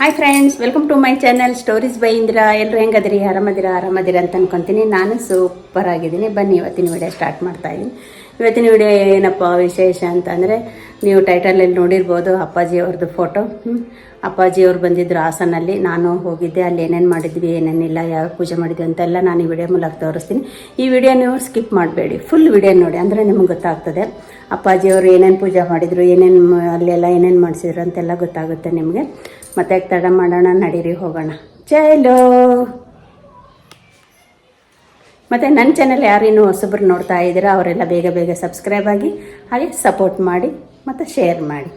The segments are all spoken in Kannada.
Hi friends welcome to my channel stories by Indra ಎಲ್ಲರೂ ಹೆಂಗದಿರಿ? ಆರಾಮದಿರ? ಆರಾಮದಿರ ಅಂತ ಅನ್ಕೊತೀನಿ. ನಾನು ಸೂಪರ್ ಆಗಿದ್ದೀನಿ. ಬನ್ನಿ, ಇವತ್ತಿನ ವಿಡಿಯೋ ಸ್ಟಾರ್ಟ್ ಮಾಡ್ತಾ ಇದ್ದೀನಿ ಇವತ್ತಿನ ವಿಡಿಯೋ ಏನಪ್ಪ ವಿಶೇಷ ಅಂತಂದರೆ, ನೀವು ಟೈಟಲಲ್ಲಿ ನೋಡಿರ್ಬೋದು ಅಪ್ಪಾಜಿ ಅವ್ರದ್ದು ಫೋಟೋ ಅಪ್ಪಾಜಿ ಅವ್ರು ಬಂದಿದ್ರು ಹಾಸನಲ್ಲಿ. ನಾನು ಹೋಗಿದ್ದೆ. ಅಲ್ಲಿ ಏನೇನು ಮಾಡಿದ್ವಿ, ಏನೇನಿಲ್ಲ ಯಾವ ಪೂಜೆ ಮಾಡಿದ್ವಿ ಅಂತೆಲ್ಲ ನಾನು ಈ ವಿಡಿಯೋ ಮೂಲಕ ತೋರಿಸ್ತೀನಿ. ಈ ವಿಡಿಯೋ ನೀವು ಸ್ಕಿಪ್ ಮಾಡಬೇಡಿ. ಫುಲ್ ವಿಡಿಯೋ ನೋಡಿ. ಅಂದರೆ ನಿಮ್ಗೆ ಗೊತ್ತಾಗ್ತದೆ ಅಪ್ಪಾಜಿ ಅವರು ಏನೇನು ಪೂಜೆ ಮಾಡಿದರು, ಏನೇನು ಅಲ್ಲೆಲ್ಲ ಏನೇನು ಮಾಡಿಸಿದ್ರು ಅಂತೆಲ್ಲ ಗೊತ್ತಾಗುತ್ತೆ ನಿಮಗೆ. ಮತ್ತೆ ತಡ ಮಾಡೋಣ, ನಡೀರಿ, ಹೋಗೋಣ. ಚಲೋ. ಮತ್ತು ನನ್ನ ಚಾನಲ್ ಯಾರೇನು ಹೊಸಬ್ರು ನೋಡ್ತಾ ಇದ್ದೀರಾ, ಅವರೆಲ್ಲ ಬೇಗ ಬೇಗ ಸಬ್ಸ್ಕ್ರೈಬ್ ಆಗಿ, ಹಾಗೆ ಸಪೋರ್ಟ್ ಮಾಡಿ, ಮತ್ತು ಶೇರ್ ಮಾಡಿ?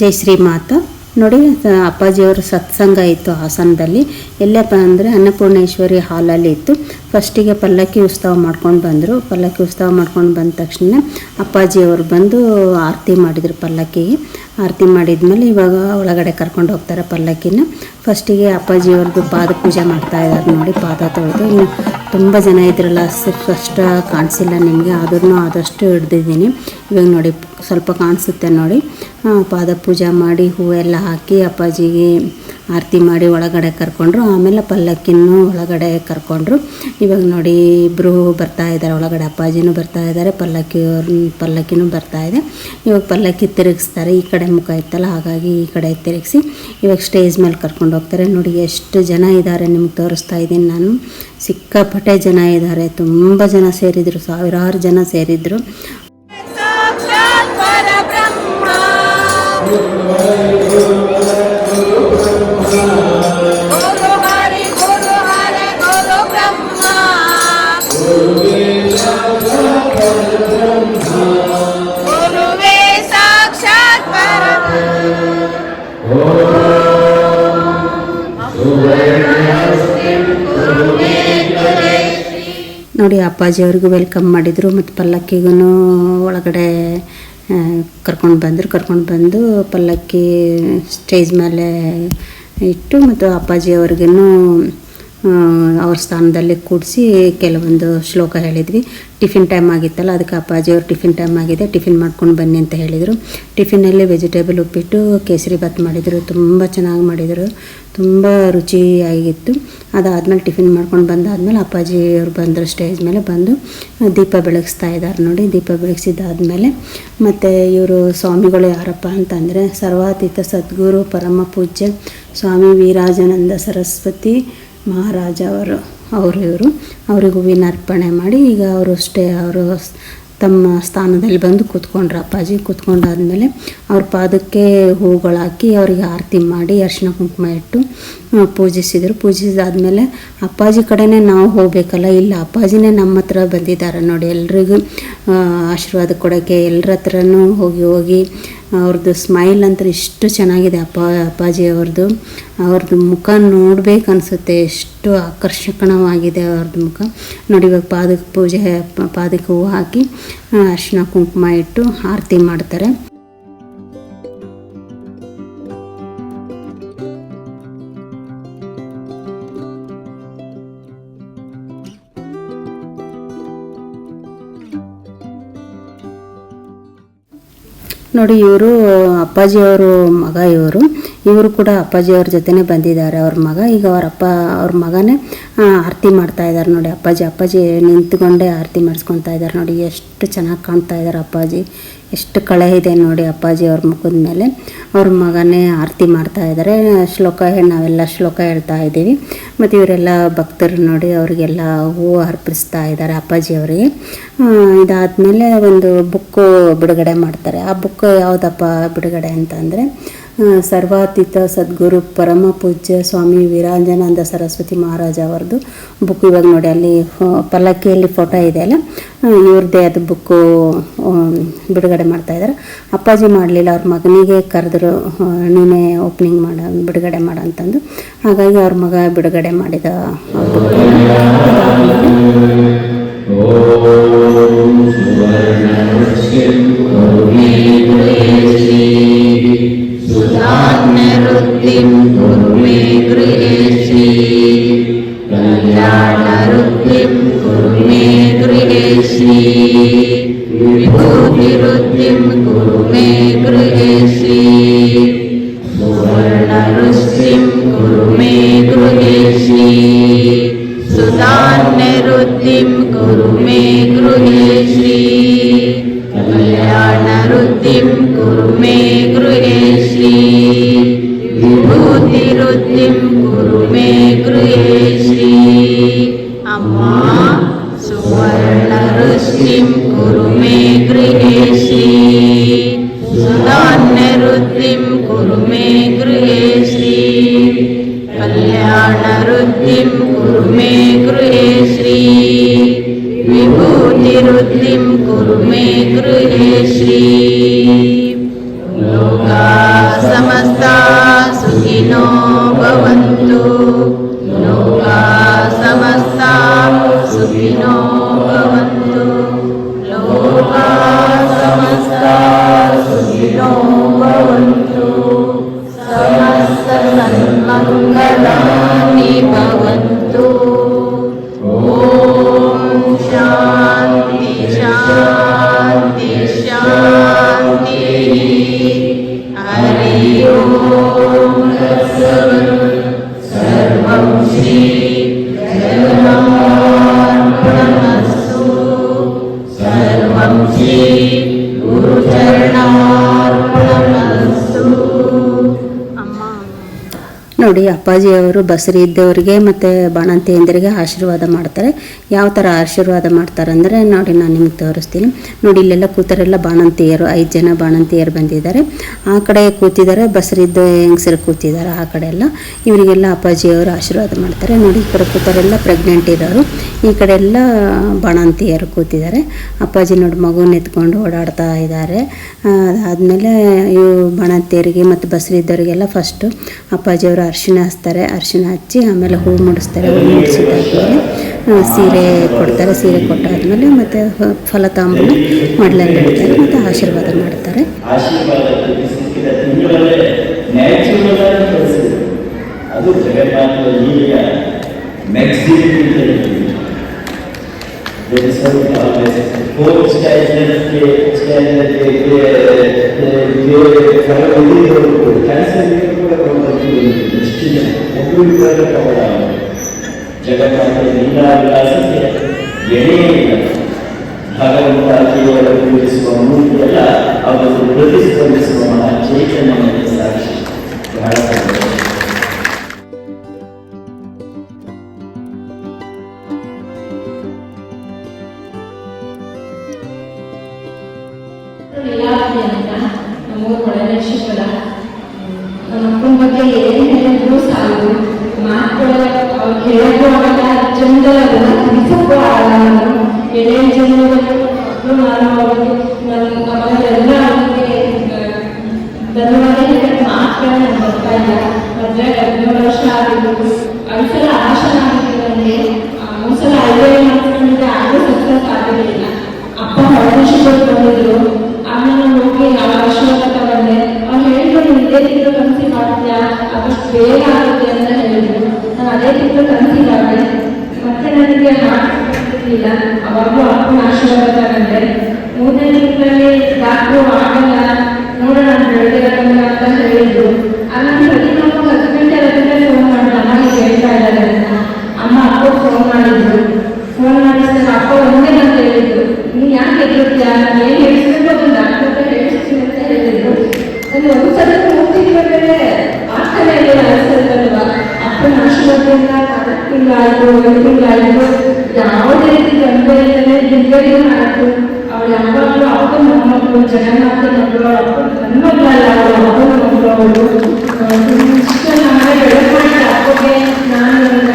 ಜೈ ಶ್ರೀ ಮಾತಾ. ನೋಡಿ ಅಪ್ಪಾಜಿಯವರು ಸತ್ಸಂಗ ಇತ್ತು ಹಾಸನದಲ್ಲಿ. ಎಲ್ಲಪ್ಪ ಅಂದರೆ ಅನ್ನಪೂರ್ಣೇಶ್ವರಿ ಹಾಲಲ್ಲಿ ಇತ್ತು. ಫಸ್ಟಿಗೆ ಪಲ್ಲಕ್ಕಿ ಉತ್ಸವ ಮಾಡ್ಕೊಂಡು ಬಂದರು. ಪಲ್ಲಕ್ಕಿ ಉತ್ಸವ ಮಾಡ್ಕೊಂಡು ಬಂದ ತಕ್ಷಣ ಅಪ್ಪಾಜಿಯವರು ಬಂದು ಆರತಿ ಮಾಡಿದರು ಪಲ್ಲಕ್ಕಿಗೆ. ಆರತಿ ಮಾಡಿದ್ಮೇಲೆ ಇವಾಗ ಒಳಗಡೆ ಕರ್ಕೊಂಡು ಹೋಗ್ತಾರೆ ಪಲ್ಲಕ್ಕಿನ. ಫಸ್ಟಿಗೆ ಅಪ್ಪಾಜಿಯವ್ರದ್ದು ಪಾದ ಪೂಜೆ ಮಾಡ್ತಾ ಇದ್ದಾರೆ ನೋಡಿ, ಪಾದ ತೊಳೆದು. ಇನ್ನು ತುಂಬ ಜನ ಇದ್ರಲ್ಲ ಕಷ್ಟ ಕಾಣಿಸಿಲ್ಲ ನಿಮಗೆ ಆದ್ರೂ ಆದಷ್ಟು ಹಿಡ್ದಿದ್ದೀನಿ. ಇವಾಗ ನೋಡಿ, ಸ್ವಲ್ಪ ಕಾಣಿಸುತ್ತೆ ನೋಡಿ. ಪಾದ ಪೂಜೆ ಮಾಡಿ ಹೂವೆಲ್ಲ ಹಾಕಿ ಅಪ್ಪಾಜಿಗೆ ಆರತಿ ಮಾಡಿ ಒಳಗಡೆ ಕರ್ಕೊಂಡ್ರು, ಆಮೇಲೆ ಪಲ್ಲಕ್ಕಿನೂ ಒಳಗಡೆ ಕರ್ಕೊಂಡ್ರು. ಇವಾಗ ನೋಡಿ ಇಬ್ಬರು ಬರ್ತಾ ಇದ್ದಾರೆ, ಒಳಗಡೆ ಅಪ್ಪಾಜಿನೂ ಬರ್ತಾ ಇದ್ದಾರೆ ಪಲ್ಲಕ್ಕಿ ಪಲ್ಲಕ್ಕಿನೂ ಬರ್ತಾ ಇದೆ. ಇವಾಗ ಪಲ್ಲಕ್ಕಿ ತಿರುಗಿಸ್ತಾರೆ, ಈ ಕಡೆ ಮುಖ ಇತ್ತಲ್ಲ, ಹಾಗಾಗಿ ಈ ಕಡೆ ತಿರುಗಿಸಿ ಇವಾಗ ಸ್ಟೇಜ್ ಮೇಲೆ ಕರ್ಕೊಂಡು ಹೋಗ್ತಾರೆ. ನೋಡಿ ಎಷ್ಟು ಜನ ಇದ್ದಾರೆ ನಿಮ್ಗೆ ತೋರಿಸ್ತಾ ಇದ್ದೀನಿ ನಾನು. ಸಿಕ್ಕಾಪಟ್ಟೆ ಜನ ಇದ್ದಾರೆ, ತುಂಬ ಜನ ಸೇರಿದರು, ಸಾವಿರಾರು ಜನ ಸೇರಿದ್ರು. ನೋಡಿ ಅಪ್ಪಾಜಿ ಅವ್ರಿಗೂ ವೆಲ್ಕಮ್ ಮಾಡಿದರು ಮತ್ತು ಪಲ್ಲಕ್ಕಿಗೂ ಒಳಗಡೆ ಕರ್ಕೊಂಡು ಬಂದರು. ಕರ್ಕೊಂಡು ಬಂದು ಪಲ್ಲಕ್ಕಿ ಸ್ಟೇಜ್ ಮೇಲೆ ಇಟ್ಟು ಮತ್ತು ಅಪ್ಪಾಜಿ ಅವ್ರಿಗೂ ಅವ್ರ ಸ್ಥಾನದಲ್ಲಿ ಕೂಡಿಸಿ ಕೆಲವೊಂದು ಶ್ಲೋಕ ಹೇಳಿದ್ವಿ. ಟಿಫಿನ್ ಟೈಮ್ ಆಗಿತ್ತಲ್ಲ, ಅದಕ್ಕೆ ಅಪ್ಪಾಜಿ ಅವ್ರು ಟಿಫಿನ್ ಟೈಮ್ ಆಗಿದೆ, ಟಿಫಿನ್ ಮಾಡ್ಕೊಂಡು ಬನ್ನಿ ಅಂತ ಹೇಳಿದರು. ಟಿಫಿನಲ್ಲಿ ವೆಜಿಟೇಬಲ್ ಉಪ್ಪಿಟ್ಟು, ಕೇಸರಿ ಭಾತ್ ಮಾಡಿದರು, ತುಂಬ ಚೆನ್ನಾಗಿ ಮಾಡಿದರು, ತುಂಬ ರುಚಿಯಾಗಿತ್ತು. ಅದಾದಮೇಲೆ ಟಿಫಿನ್ ಮಾಡ್ಕೊಂಡು ಬಂದಾದಮೇಲೆ ಅಪ್ಪಾಜಿ ಅವ್ರು ಬಂದರು ಸ್ಟೇಜ್ ಮೇಲೆ ಬಂದು ದೀಪ ಬೆಳಗಿಸ್ತಾ ಇದ್ದಾರೆ ನೋಡಿ. ದೀಪ ಬೆಳಗಿಸಿದ್ದಾದಮೇಲೆ ಮತ್ತು ಇವರು ಸ್ವಾಮಿಗಳು ಯಾರಪ್ಪ ಅಂತಂದರೆ, ಸರ್ವಾತೀತ ಸದ್ಗುರು ಪರಮ ಪೂಜ್ಯ ಸ್ವಾಮಿ ವೀರಾಜಾನಂದ ಸರಸ್ವತಿ ಮಹಾರಾಜ ಅವರು ಅವರು ಇವರು. ಅವ್ರಿಗೆ ಹೂವಿನ ಅರ್ಪಣೆ ಮಾಡಿ ಈಗ ಅವರು ಅಷ್ಟೇ, ಅವರು ತಮ್ಮ ಸ್ಥಾನದಲ್ಲಿ ಬಂದು ಕೂತ್ಕೊಂಡ್ರು ಅಪ್ಪಾಜಿ. ಕೂತ್ಕೊಂಡಾದ್ಮೇಲೆ ಅವ್ರ ಪಾದಕ್ಕೆ ಹೂಗಳು ಹಾಕಿ ಅವರಿಗೆ ಆರತಿ ಮಾಡಿ ಅರಿಶಿನ ಕುಂಕುಮ ಇಟ್ಟು ಪೂಜಿಸಿದರು. ಪೂಜಿಸಿದಾದ್ಮೇಲೆ ಅಪ್ಪಾಜಿ ಕಡೆನೇ ನಾವು ಹೋಗಬೇಕಲ್ಲ, ಇಲ್ಲ ಅಪ್ಪಾಜಿನೇ ನಮ್ಮ ಹತ್ರ ಬಂದಿದ್ದಾರೆ ನೋಡಿ. ಎಲ್ರಿಗೂ ಆಶೀರ್ವಾದ ಕೊಡೋಕ್ಕೆ ಎಲ್ಲರ ಹತ್ರನೂ ಹೋಗಿ ಹೋಗಿ ಅವ್ರದ್ದು ಸ್ಮೈಲ್ ಅಂತ ಎಷ್ಟು ಚೆನ್ನಾಗಿದೆ ಅಪ್ಪ, ಅಪ್ಪಾಜಿ ಅವ್ರದ್ದು ಅವ್ರದ್ದು ಮುಖ ನೋಡ್ಬೇಕು ಅನಿಸುತ್ತೆ ಎಷ್ಟು ಆಕರ್ಷಕಣವಾಗಿದೆ ಅವ್ರದ್ದು ಮುಖ. ನೋಡಿ ಇವಾಗ ಪಾದಕ್ಕೆ ಪೂಜೆ ಪಾದಕ್ಕೆ ಹೂವು ಹಾಕಿ ಅರಿಶಿನ ಕುಂಕುಮ ಇಟ್ಟು ಆರತಿ ಮಾಡ್ತಾರೆ. ನೋಡಿ ಇವರು ಅಪ್ಪಾಜಿಯವರು ಮಗ ಇವರು. ಇವರು ಕೂಡ ಅಪ್ಪಾಜಿಯವ್ರ ಜೊತೆನೆ ಬಂದಿದ್ದಾರೆ ಅವ್ರ ಮಗ. ಈಗ ಅವ್ರ ಅಪ್ಪ, ಅವ್ರ ಮಗನೇ ಆರತಿ ಮಾಡ್ತಾ ಇದ್ದಾರೆ ನೋಡಿ ಅಪ್ಪಾಜಿ. ಅಪ್ಪಾಜಿ ನಿಂತ್ಕೊಂಡೇ ಆರತಿ ಮಾಡಿಸ್ಕೊತಾ ಇದ್ದಾರೆ ನೋಡಿ. ಎಷ್ಟು ಚೆನ್ನಾಗಿ ಕಾಣ್ತಾ ಇದ್ದಾರೆ ಅಪ್ಪಾಜಿ. ಎಷ್ಟು ಕಳೆ ಇದೆ ನೋಡಿ ಅಪ್ಪಾಜಿ ಅವ್ರ ಮುಖದ ಮೇಲೆ. ಅವ್ರ ಮಗನೇ ಆರತಿ ಮಾಡ್ತಾ ಇದ್ದಾರೆ ಶ್ಲೋಕ ನಾವೆಲ್ಲ ಶ್ಲೋಕ ಹೇಳ್ತಾ ಇದ್ದೀವಿ. ಮತ್ತು ಇವರೆಲ್ಲ ಭಕ್ತರು ನೋಡಿ ಅವರಿಗೆಲ್ಲ ಹೂವು ಅರ್ಪಿಸ್ತಾ ಇದ್ದಾರೆ ಅಪ್ಪಾಜಿ ಅವರಿಗೆ. ಇದಾದಮೇಲೆ ಒಂದು ಬುಕ್ಕು ಬಿಡುಗಡೆ ಮಾಡ್ತಾರೆ. ಆ ಬುಕ್ ಯಾವುದಪ್ಪ ಬಿಡುಗಡೆ ಅಂತಂದರೆ ಸರ್ವಾತೀತ ಸದ್ಗುರು ಪರಮ ಪೂಜ್ಯ ಸ್ವಾಮಿ ವೀರಾಂಜನಾನಂದ ಸರಸ್ವತಿ ಮಹಾರಾಜ ಅವ್ರದ್ದು ಬುಕ್ ಇವಾಗ ನೋಡಿ ಅಲ್ಲಿ ಪಲ್ಲಕ್ಕಿಯಲ್ಲಿ ಫೋಟೋ ಇದೆ ಅಲ್ಲ? ಇವ್ರದ್ದೇ ಅದು ಬುಕ್ಕು ಬಿಡುಗಡೆ ಮಾಡ್ತಾ ಇದ್ದಾರೆ. ಅಪ್ಪಾಜಿ ಮಾಡಲಿಲ್ಲ ಅವ್ರ ಮಗನಿಗೆ ಕರೆದ್ರು ನೀನೇ ಓಪನಿಂಗ್ ಮಾಡ, ಬಿಡುಗಡೆ ಮಾಡ ಅಂತಂದು ಹಾಗಾಗಿ ಅವ್ರ ಮಗ ಬಿಡುಗಡೆ ಮಾಡಿದ ಆ Amén. विभूतिवृत्तिं कुरु मे गृहे श्री अम्मा सुवर्णवृष्टिं कुरु मे गृहे श्री सुधान्यवृत्तिं कुरु मे गृहे श्री कल्याणवृत्तिं कुरु मे गृहे श्री विभूतिवृत्तिं कुरु मे गृहे श्री लोका समस्ता सुखिनो Oh. ಅಪ್ಪಾಜಿಯವರು, ಬಸರಿ ಇದ್ದವರಿಗೆ ಮತ್ತು ಬಾಣಂತಿಯಂದಿರಿಗೆ ಆಶೀರ್ವಾದ ಮಾಡ್ತಾರೆ. ಯಾವ ಥರ ಆಶೀರ್ವಾದ ಮಾಡ್ತಾರೆ ಅಂದರೆ ನೋಡಿ ನಾನು ನಿಮಗೆ ತೋರಿಸ್ತೀನಿ. ನೋಡಿ, ಇಲ್ಲೆಲ್ಲ ಕೂತರೆಲ್ಲ ಬಾಣಂತಿಯರು, ಐದು ಜನ ಬಾಣಂತಿಯರು ಬಂದಿದ್ದಾರೆ. ಆ ಕಡೆ ಕೂತಿದ್ದಾರೆ ಬಸರಿದ್ದ ಹೆಂಗಸರು ಕೂತಿದ್ದಾರೆ ಆ ಕಡೆ ಎಲ್ಲ. ಇವರಿಗೆಲ್ಲ ಅಪ್ಪಾಜಿಯವರು ಆಶೀರ್ವಾದ ಮಾಡ್ತಾರೆ. ನೋಡಿ, ಈ ಕಡೆ ಕೂತರೆಲ್ಲ ಪ್ರೆಗ್ನೆಂಟ್ ಇರೋರು. ಈ ಕಡೆ ಎಲ್ಲ ಬಾಣಂತಿಯರು ಕೂತಿದ್ದಾರೆ. ಅಪ್ಪಾಜಿ ನೋಡಿ ಮಗುನ ಎತ್ಕೊಂಡು ಓಡಾಡ್ತಾ ಇದ್ದಾರೆ. ಅದಾದಮೇಲೆ ಇವು ಬಾಣಂತಿಯರಿಗೆ ಮತ್ತು ಬಸರಿದ್ದವರಿಗೆಲ್ಲ ಫಸ್ಟು ಅಪ್ಪಾಜಿಯವರು ಅರಿಶಿಣ ಹಚ್ತಾರೆ ಅರಿಶಿಣ ಹಚ್ಚಿ ಆಮೇಲೆ ಹೂ ಮುಡಿಸ್ತಾರೆ, ಹೂ ಮುಡಿಸಿದಾದ್ಮೇಲೆ ಸೀರೆ ಕೊಡ್ತಾರೆ, ಸೀರೆ ಕೊಟ್ಟಾದ್ಮೇಲೆ ಮತ್ತು ಫಲತಾಂಬೂಲ ಮಡ್ಲಲ್ಲಿ ಇಡ್ತಾರೆ ಮತ್ತು ಆಶೀರ್ವಾದ ಮಾಡ್ತಾರೆ. ಆಶೀರ್ವಾದ ಸಿಕ್ಕಿದ ತಿಂಗಳಲ್ಲೇ ನ್ಯಾಚುರಲ್ ಆಗಿ ಕಳಿಸಿದ್ರು ಅದು ಜಗನ್ನಾಥ ಈಗ ಮ್ಯಾಕ್ಸಿಮಮ್ ಅಂತ ಹೇಳ್ತೀವಿ There is some always four standard standard cancer ಕೂಡ ಎಷ್ಟು ಜನ ಒಬ್ಬರು ಕವಡ ಜಗನ್ನಾಥ ಲೀಲಾ ವಿಲಾಸಕ್ಕೆ ಎಣೆಯೇ ಇಲ್ಲ ಭಗವಂತ ಕೇವಲ ಪೂಜಿಸುವ ಮೂರ್ತಿಯಲ್ಲ ಅವರನ್ನು ಪ್ರತಿಸ್ಪಂದಿಸುವ ಮಹಾ ಚೈತನ್ಯಕ್ಕೆ ಸಾಕ್ಷಿ ಬಹಳ ಸಂತೋಷ. ಲೀಲಾವತಿ ಅಂತ ಬಗ್ಗೆ ಏನ್ ಹೇಳಿದ್ರು ಸಾಲದು. ಅವ್ರು ಹೇಳಕ್ಕೂ ಆಗಲ್ಲ ಜನಗಳ ತಿಳಿಸಕ್ಕೂ ನಾನು. ಎಳೆ ಮಕ್ಕಳು ನಾನು ಅವ್ರಿಗೆ, ನನ್ನ ನಮ್ಮಲ್ಲೆಲ್ಲ ಅವ್ರಿಗೆ ಧನ್ಯವಾದ ಮಾತುಗಳನ್ನ ಬರ್ತಾ ಇಲ್ಲ. ಮದುವೆ ಹದಿನೇಳು ವರ್ಷ ಆಗಿದ್ದು ಅವಿಸಲ ಆಶಾ ಬೇಗ ಆಗುತ್ತೆ ಅಂತ ಹೇಳಿದ್ರು. ನಾನು ಅದೇ ತಿಂಗಳು ಕನ್ಸಿಲ್ ಆದೆ ಮತ್ತೆ ನನಗೆ ಹಾಕಿರ್ಲಿಲ್ಲ ಅವಾಗೂ ಅಪ್ಪನ ಆಶೀರ್ವಾದ ಮೂರನೇ ತಿಂಗಳಲ್ಲಿ ಡಾಕ್ಟ್ರು ಆಗಲ್ಲ. ನೋಡೋಣ ಬೆಳಗ್ಗೆ ಅಂತ ಹೇಳಿದ್ರು. ಆಮೇಲೆ ಪ್ರತಿ ನಾವು ಹತ್ತು ಗಂಟೆ ಹತ್ತು ಫೋನ್ ಮಾಡಿದ್ರು ಅಮ್ಮಗೆ ಹೇಳ್ತಾ ಇದ್ದಾರೆ ಅಂತ. ಅಮ್ಮ ಅಪ್ಪ ಫೋನ್ ಮಾಡಿದ್ರು. ಫೋನ್ ಮಾಡಿದ್ರೆ ಅಪ್ಪ ಒಂದೇ ಅಂತ ಹೇಳಿದ್ರು. ನೀನು ಯಾಕೆ ಎದುರುತ್ತೀಯ ನಾನು ಏನು ತಿಂಗಳಾಯ್ತು ಒಂದು ತಿಂಗಳಾಯಿತು ಯಾವುದೇ ರೀತಿ ತೊಂದರೆ ಇಲ್ಲದೆ ಡಿಲಿವರಿನೂ ಆಯಿತು ಅವಳು ಯಾವಾಗಲೂ ಅಪ್ಪನ ಮೊಮ್ಮಕ್ಕಳು ಜಗನ್ನಾಥ ಮಕ್ಕಳು ನನ್ನ ಮಕ್ಕಳಲ್ಲ ಅವಳು ಅಪ್ಪನ ಮಕ್ಕಳು ಅವಳು ಅಪ್ಪಗೆ ನಾನು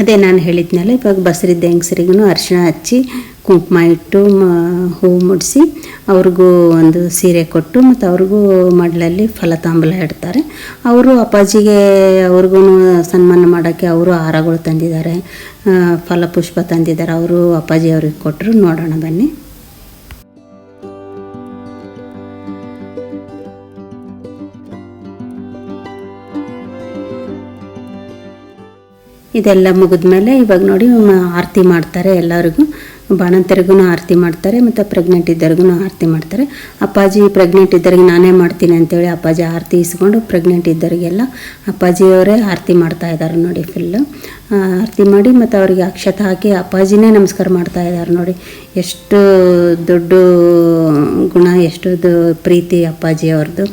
ಅದೇ ನಾನು ಹೇಳಿದ್ನಲ್ಲ, ಇವಾಗ ಬಸರಿದ್ದ ಹೆಂಗಸರಿಗೂ ಅರಿಶಿಣ ಹಚ್ಚಿ ಕುಂಕುಮ ಇಟ್ಟು ಮ, ಹೂ ಮುಡಿಸಿ ಅವ್ರಿಗೂ ಒಂದು ಸೀರೆ ಕೊಟ್ಟು ಮತ್ತು ಅವ್ರಿಗೂ ಮಡಲಲ್ಲಿ ಫಲ ತಾಂಬಲ ಇಡ್ತಾರೆ. ಅವರು ಅಪ್ಪಾಜಿಗೆ ಅವ್ರಿಗೂ ಸನ್ಮಾನ ಮಾಡೋಕ್ಕೆ ಅವರು ಹಾರಗಳು ತಂದಿದ್ದಾರೆ ಫಲ ಫಲಪುಷ್ಪ ತಂದಿದ್ದಾರೆ. ಅವರು ಅಪ್ಪಾಜಿ ಅವ್ರಿಗೆ ಕೊಟ್ಟರು ನೋಡೋಣ ಬನ್ನಿ. ಇದೆಲ್ಲ ಮುಗಿದ್ಮೇಲೆ ಇವಾಗ ನೋಡಿ ಆರತಿ ಮಾಡ್ತಾರೆ ಎಲ್ಲರಿಗೂ. ಬಾಣಂತರಿಗೂ ಆರತಿ ಮಾಡ್ತಾರೆ, ಮತ್ತು ಪ್ರೆಗ್ನೆಂಟ್ ಇದ್ದವ್ರಿಗೂ ಆರತಿ ಮಾಡ್ತಾರೆ. ಅಪ್ಪಾಜಿ ಪ್ರೆಗ್ನೆಂಟ್ ಇದ್ದವ್ರಿಗೆ ನಾನೇ ಮಾಡ್ತೀನಿ ಅಂತೇಳಿ ಅಪ್ಪಾಜಿ ಆರತಿ ಇಸ್ಕೊಂಡು ಪ್ರೆಗ್ನೆಂಟ್ ಇದ್ದವರಿಗೆಲ್ಲ ಅಪ್ಪಾಜಿಯವರೇ ಆರತಿ ಮಾಡ್ತಾ ಇದ್ದಾರೆ ನೋಡಿ ಫುಲ್ಲು ಆರತಿ ಮಾಡಿ ಮತ್ತು ಅವರಿಗೆ ಅಕ್ಷತ ಹಾಕಿ ಅಪ್ಪಾಜಿನೇ ನಮಸ್ಕಾರ ಮಾಡ್ತಾ ಇದ್ದಾರೆ ನೋಡಿ. ಎಷ್ಟು ದೊಡ್ಡ ಗುಣ, ಎಷ್ಟು ಪ್ರೀತಿ ಅಪ್ಪಾಜಿ ಅವ್ರದ್ದು.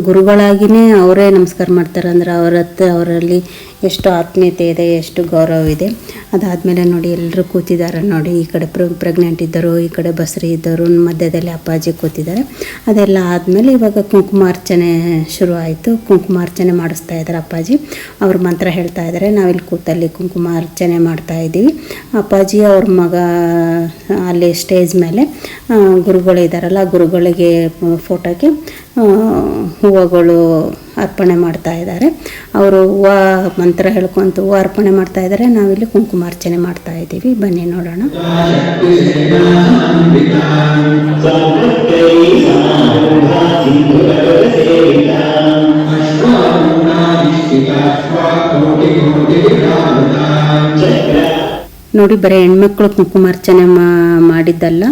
ಗುರುಗಳಾಗಿಯೇ ಅವರೇ ನಮಸ್ಕಾರ ಮಾಡ್ತಾರೆ. ಅಂದ್ರೆ ಅವರ ಅವರಲ್ಲಿ ಎಷ್ಟು ಆತ್ಮೀಯತೆ ಇದೆ, ಎಷ್ಟು ಗೌರವ ಇದೆ. ಅದಾದಮೇಲೆ ನೋಡಿ ಎಲ್ಲರೂ ಕೂತಿದ್ದಾರೆ ನೋಡಿ. ಈ ಕಡೆ ಪ್ರ ಪ್ರೆಗ್ನೆಂಟ್ ಇದ್ದರು, ಈ ಕಡೆ ಬಸ್ರಿ ಇದ್ದರು, ಮಧ್ಯದಲ್ಲಿ ಅಪ್ಪಾಜಿ ಕೂತಿದ್ದಾರೆ. ಅದೆಲ್ಲ ಆದಮೇಲೆ ಇವಾಗ ಕುಂಕುಮಾರ್ಚನೆ ಶುರು ಆಯಿತು ಕುಂಕುಮಾರ್ಚನೆ ಮಾಡಿಸ್ತಾ ಇದ್ದಾರೆ ಅಪ್ಪಾಜಿ. ಅವ್ರ ಮಂತ್ರ ಹೇಳ್ತಾ ಇದ್ದಾರೆ. ನಾವಿಲ್ಲಿ ಕೂತಲ್ಲಿ ಕುಂಕುಮಾರ್ಚನೆ ಮಾಡ್ತಾ ಇದ್ದೀವಿ. ಅಪ್ಪಾಜಿ ಅವ್ರ ಮಗ ಅಲ್ಲಿ ಸ್ಟೇಜ್ ಮೇಲೆ ಗುರುಗಳಿದ್ದಾರಲ್ಲ ಗುರುಗಳಿಗೆ ಫೋಟೋಕ್ಕೆ ಹೂವುಗಳು ಅರ್ಪಣೆ ಮಾಡ್ತಾ ಇದ್ದಾರೆ. ಅವರು ಹೂವು ಮಂತ್ರ ಹೇಳ್ಕೊಂತ ಹೂವು ಅರ್ಪಣೆ ಮಾಡ್ತಾ ಇದ್ದಾರೆ. ನಾವಿಲ್ಲಿ ಕುಂಕುಮಾರ್ಚನೆ ಮಾಡ್ತಾ ಇದ್ದೀವಿ. ಬನ್ನಿ ನೋಡೋಣ. ನೋಡಿ, ಬರೀ ಹೆಣ್ಮಕ್ಳು ಕುಂಕುಮಾರ್ಚನೆ ಮಾಡಿದ್ದಲ್ಲ.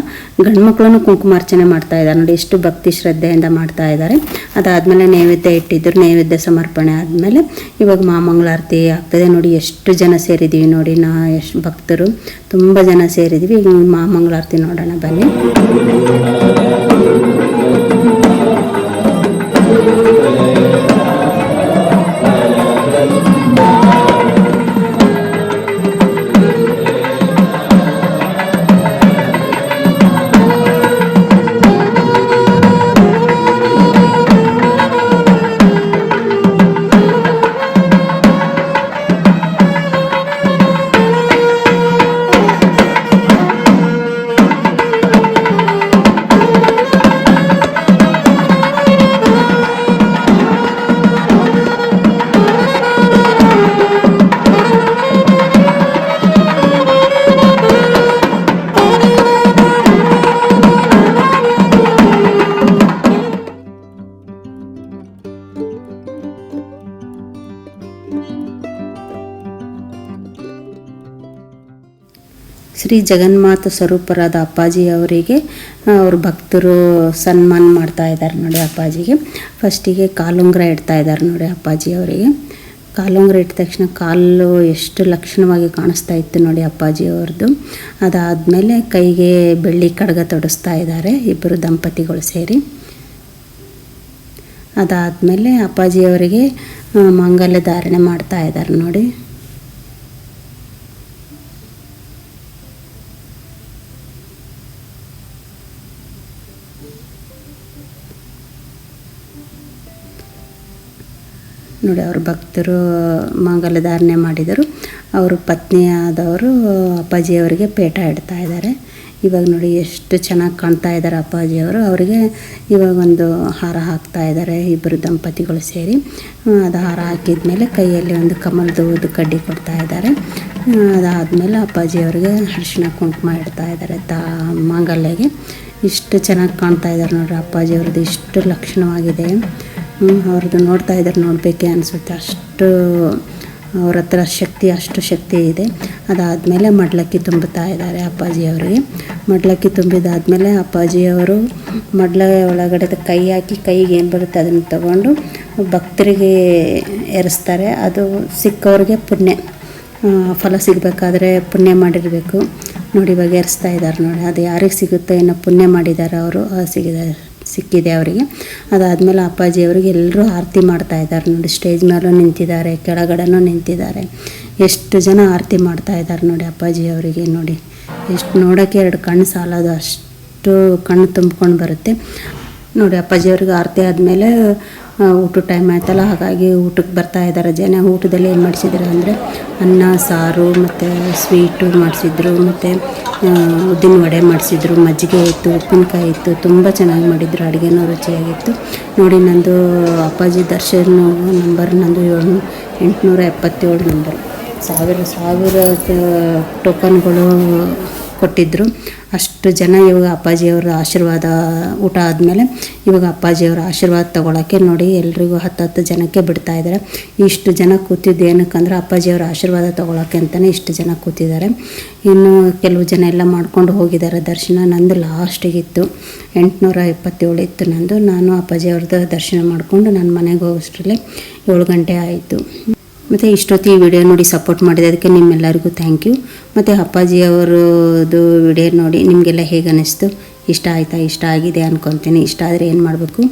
ಗಂಡು ಮಕ್ಕಳನ್ನು ಕುಂಕುಮಾರ್ಚನೆ ಮಾಡ್ತಾ ಇದ್ದಾರೆ. ನೋಡಿ, ಎಷ್ಟು ಭಕ್ತಿ ಶ್ರದ್ಧೆಯಿಂದ ಮಾಡ್ತಾ ಇದ್ದಾರೆ. ಅದಾದಮೇಲೆ ನೈವೇದ್ಯ ಇಟ್ಟಿದ್ರು. ನೈವೇದ್ಯ ಸಮರ್ಪಣೆ ಆದಮೇಲೆ ಇವಾಗ ಮಾಮಂಗಳಾರತಿ ಆಗ್ತದೆ. ನೋಡಿ, ಎಷ್ಟು ಜನ ಸೇರಿದ್ದೀವಿ ನೋಡಿ, ನಾ, ಎಷ್ಟು ಭಕ್ತರು. ತುಂಬ ಜನ ಸೇರಿದ್ದೀವಿ ಈಗ ಮಾಮಂಗಳಾರತಿ ನೋಡೋಣ ಬನ್ನಿ. ಶ್ರೀ ಜಗನ್ಮಾತ ಸ್ವರೂಪರಾದ ಅಪ್ಪಾಜಿ ಅವರಿಗೆ ಅವ್ರ ಭಕ್ತರು ಸನ್ಮಾನ ಮಾಡ್ತಾ ಇದ್ದಾರೆ ನೋಡಿ ಅಪ್ಪಾಜಿಗೆ. ಫಸ್ಟಿಗೆ ಕಾಲುಂಗ್ರ ಇಡ್ತಾ ಇದ್ದಾರೆ ನೋಡಿ ಅಪ್ಪಾಜಿ ಅವರಿಗೆ ಕಾಲುಂಗ್ರ ಇಟ್ಟ ತಕ್ಷಣ ಕಾಲು ಎಷ್ಟು ಲಕ್ಷಣವಾಗಿ ಕಾಣಿಸ್ತಾ ಇತ್ತು ನೋಡಿ ಅಪ್ಪಾಜಿ ಅವ್ರದ್ದು ಅದಾದಮೇಲೆ ಕೈಗೆ ಬೆಳ್ಳಿ ಕಡಗ ತೊಡಿಸ್ತಾ ಇದ್ದಾರೆ ಇಬ್ಬರು ದಂಪತಿಗಳು ಸೇರಿ. ಅದಾದಮೇಲೆ ಅಪ್ಪಾಜಿಯವರಿಗೆ ಮಾಂಗಲ್ಯ ಧಾರಣೆ ಮಾಡ್ತಾ ಇದ್ದಾರೆ ನೋಡಿ. ನೋಡಿ ಅವ್ರ ಭಕ್ತರು ಮಂಗಲ ಧಾರಣೆ ಮಾಡಿದರು. ಅವರು ಪತ್ನಿಯಾದವರು ಅಪ್ಪಾಜಿಯವರಿಗೆ ಪೇಟ ಇಡ್ತಾ ಇದ್ದಾರೆ. ಇವಾಗ ನೋಡಿ ಎಷ್ಟು ಚೆನ್ನಾಗಿ ಕಾಣ್ತಾ ಇದ್ದಾರೆ ಅಪ್ಪಾಜಿಯವರು ಅವರಿಗೆ ಇವಾಗ ಒಂದು ಹಾರ ಹಾಕ್ತಾ ಇದ್ದಾರೆ, ಇಬ್ಬರು ದಂಪತಿಗಳು ಸೇರಿ. ಅದು ಹಾರ ಹಾಕಿದ್ಮೇಲೆ ಕೈಯಲ್ಲಿ ಒಂದು ಕಮಲದ ಕಡ್ಡಿ ಕೊಡ್ತಾ ಇದ್ದಾರೆ. ಅದಾದಮೇಲೆ ಅಪ್ಪಾಜಿಯವರಿಗೆ ಅರಿಶಿಣ ಕುಂಕುಮ ಇಡ್ತಾ ಇದ್ದಾರೆ ತಾ ಮಾಂಗಲ್ಯಗೆ ಇಷ್ಟು ಚೆನ್ನಾಗಿ ಕಾಣ್ತಾ ಇದ್ದಾರೆ ನೋಡ್ರಿ ಅಪ್ಪಾಜಿಯವ್ರದ್ದು ಇಷ್ಟು ಲಕ್ಷಣವಾಗಿದೆ. ಅವ್ರದ್ದು ನೋಡ್ತಾ ಇದ್ದಾರೆ ನೋಡಬೇಕೆ ಅನಿಸುತ್ತೆ. ಅಷ್ಟು, ಅವ್ರ ಹತ್ರ ಶಕ್ತಿ, ಅಷ್ಟು ಶಕ್ತಿ ಇದೆ. ಅದಾದಮೇಲೆ ಮಡ್ಲಕ್ಕಿ ತುಂಬುತ್ತಾ ಇದ್ದಾರೆ ಅಪ್ಪಾಜಿಯವರಿಗೆ ಮಡ್ಲಕ್ಕಿ ತುಂಬಿದಾದಮೇಲೆ ಅಪ್ಪಾಜಿಯವರು ಮಡ್ಲ ಒಳಗಡೆ ಕೈ ಹಾಕಿ ಕೈಗೆ ಏನು ಬರುತ್ತೆ ಅದನ್ನು ತಗೊಂಡು ಭಕ್ತರಿಗೆ ಎರಸ್ತಾರೆ ಅದು ಸಿಕ್ಕವ್ರಿಗೆ ಪುಣ್ಯ. ಫಲ ಸಿಗಬೇಕಾದ್ರೆ ಪುಣ್ಯ ಮಾಡಿರಬೇಕು. ನೋಡಿ ಇವಾಗ ಎರಸ್ತಾ ಇದ್ದಾರೆ ನೋಡಿ, ಅದು ಯಾರಿಗೆ ಸಿಗುತ್ತೋ ಏನೋ ಪುಣ್ಯ ಮಾಡಿದ್ದಾರೆ ಅವರು ಸಿಗಿದೆ ಸಿಕ್ಕಿದೆ ಅವರಿಗೆ. ಅದಾದಮೇಲೆ ಅಪ್ಪಾಜಿ ಅವರಿಗೆ ಎಲ್ಲರೂ ಆರತಿ ಮಾಡ್ತಾ ಇದ್ದಾರೆ ನೋಡಿ, ಸ್ಟೇಜ್ ಮೇಲೂ ನಿಂತಿದ್ದಾರೆ, ಕೆಳಗಡೆನೂ ನಿಂತಿದ್ದಾರೆ. ಎಷ್ಟು ಜನ ಆರತಿ ಮಾಡ್ತಾ ಇದ್ದಾರೆ ನೋಡಿ ಅಪ್ಪಾಜಿ ಅವರಿಗೆ ನೋಡಿ. ಎಷ್ಟು ನೋಡೋಕ್ಕೆ ಎರಡು ಕಣ್ಣು ಸಾಲದು, ಅಷ್ಟು ಕಣ್ಣು ತುಂಬ್ಕೊಂಡು ಬರುತ್ತೆ. ನೋಡಿ ಅಪ್ಪಾಜಿ ಅವ್ರಿಗೆ ಆರತಿ ಆದಮೇಲೆ ಊಟ ಟೈಮ್ ಆಯ್ತಲ್ಲ, ಹಾಗಾಗಿ ಊಟಕ್ಕೆ ಬರ್ತಾ ಇದ್ದಾರೆ ಜನ. ಊಟದಲ್ಲಿ ಏನು ಮಾಡಿಸಿದ್ರು ಅಂದರೆ ಅನ್ನ, ಸಾರು, ಮತ್ತು ಸ್ವೀಟು ಮಾಡಿಸಿದ್ರು, ಮತ್ತು ಉದ್ದಿನ ವಡೆ ಮಾಡಿಸಿದ್ರು. ಮಜ್ಜಿಗೆ ಇತ್ತು, ಉಪ್ಪಿನಕಾಯಿ ಇತ್ತು, ತುಂಬ ಚೆನ್ನಾಗಿ ಮಾಡಿದ್ರು. ಅಡುಗೆನೂ ರುಚಿಯಾಗಿತ್ತು. ನೋಡಿ, ನಂದು ಅಪ್ಪಾಜಿ ದರ್ಶನ್ ನಂಬರ್ ನಂದು ಏಳು, ಎಂಟುನೂರ ಎಪ್ಪತ್ತೇಳು ನಂಬರ್ ಸಾವಿರ ಸಾವಿರ ಟೋಕನ್ಗಳು ಕೊಟ್ಟಿದ್ದರು ಅಷ್ಟು ಜನ ಇವಾಗ ಅಪ್ಪಾಜಿಯವರ ಆಶೀರ್ವಾದ, ಊಟ ಆದಮೇಲೆ ಇವಾಗ ಅಪ್ಪಾಜಿಯವರ ಆಶೀರ್ವಾದ ತೊಗೊಳಕ್ಕೆ ನೋಡಿ ಎಲ್ರಿಗೂ ಹತ್ತು ಹತ್ತು ಜನಕ್ಕೆ ಬಿಡ್ತಾ ಇದ್ದಾರೆ. ಇಷ್ಟು ಜನ ಕೂತಿದ್ದು ಏನಕ್ಕಂದ್ರೆ ಅಪ್ಪಾಜಿಯವರ ಆಶೀರ್ವಾದ ತೊಗೊಳಕ್ಕೆ ಅಂತಲೇ ಇಷ್ಟು ಜನ ಕೂತಿದ್ದಾರೆ. ಇನ್ನು ಕೆಲವು ಜನ ಎಲ್ಲ ಮಾಡ್ಕೊಂಡು ಹೋಗಿದ್ದಾರೆ. ದರ್ಶನ ನಂದು ಲಾಸ್ಟಿಗಿತ್ತು. ಎಂಟುನೂರ ಇಪ್ಪತ್ತೇಳು ಇತ್ತು ನಂದು. ನಾನು ಅಪ್ಪಾಜಿಯವ್ರದ್ದು ದರ್ಶನ ಮಾಡಿಕೊಂಡು ನನ್ನ ಮನೆಗೆ ಹೋಗೋಷ್ಟರಲ್ಲಿ ಏಳು ಗಂಟೆ ಆಯಿತು. ಮತ್ತು ಇಷ್ಟೊತ್ತು ವಿಡಿಯೋ ನೋಡಿ ಸಪೋರ್ಟ್ ಮಾಡಿದ್ದಕ್ಕೆ ನಿಮ್ಮೆಲ್ಲರಿಗೂ ಥ್ಯಾಂಕ್ ಯು ಮತ್ತು ಅವರದು ವಿಡಿಯೋ ನೋಡಿ ನಿಮಗೆಲ್ಲ ಹೇಗೆ ಅನ್ನಿಸ್ತು? ಇಷ್ಟ ಆಯಿತಾ? ಇಷ್ಟ ಆಗಿದೆ ಅಂದ್ಕೊತೀನಿ ಇಷ್ಟ ಆದರೆ ಏನು ಮಾಡಬೇಕು?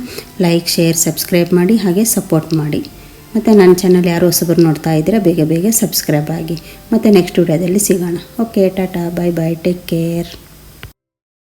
ಲೈಕ್ ಶೇರ್ ಸಬ್ಸ್ಕ್ರೈಬ್ ಮಾಡಿ, ಹಾಗೆ ಸಪೋರ್ಟ್ ಮಾಡಿ. ಮತ್ತು ನನ್ನ ಚಾನಲ್ ಯಾರು ಹೊಸಬರು ನೋಡ್ತಾ ಇದ್ದೀರಾ, ಬೇಗ ಬೇಗ ಸಬ್ಸ್ಕ್ರೈಬ್ ಆಗಿ. ಮತ್ತು ನೆಕ್ಸ್ಟ್ ವಿಡಿಯೋದಲ್ಲಿ ಸಿಗೋಣ. Okay tata bye bye take care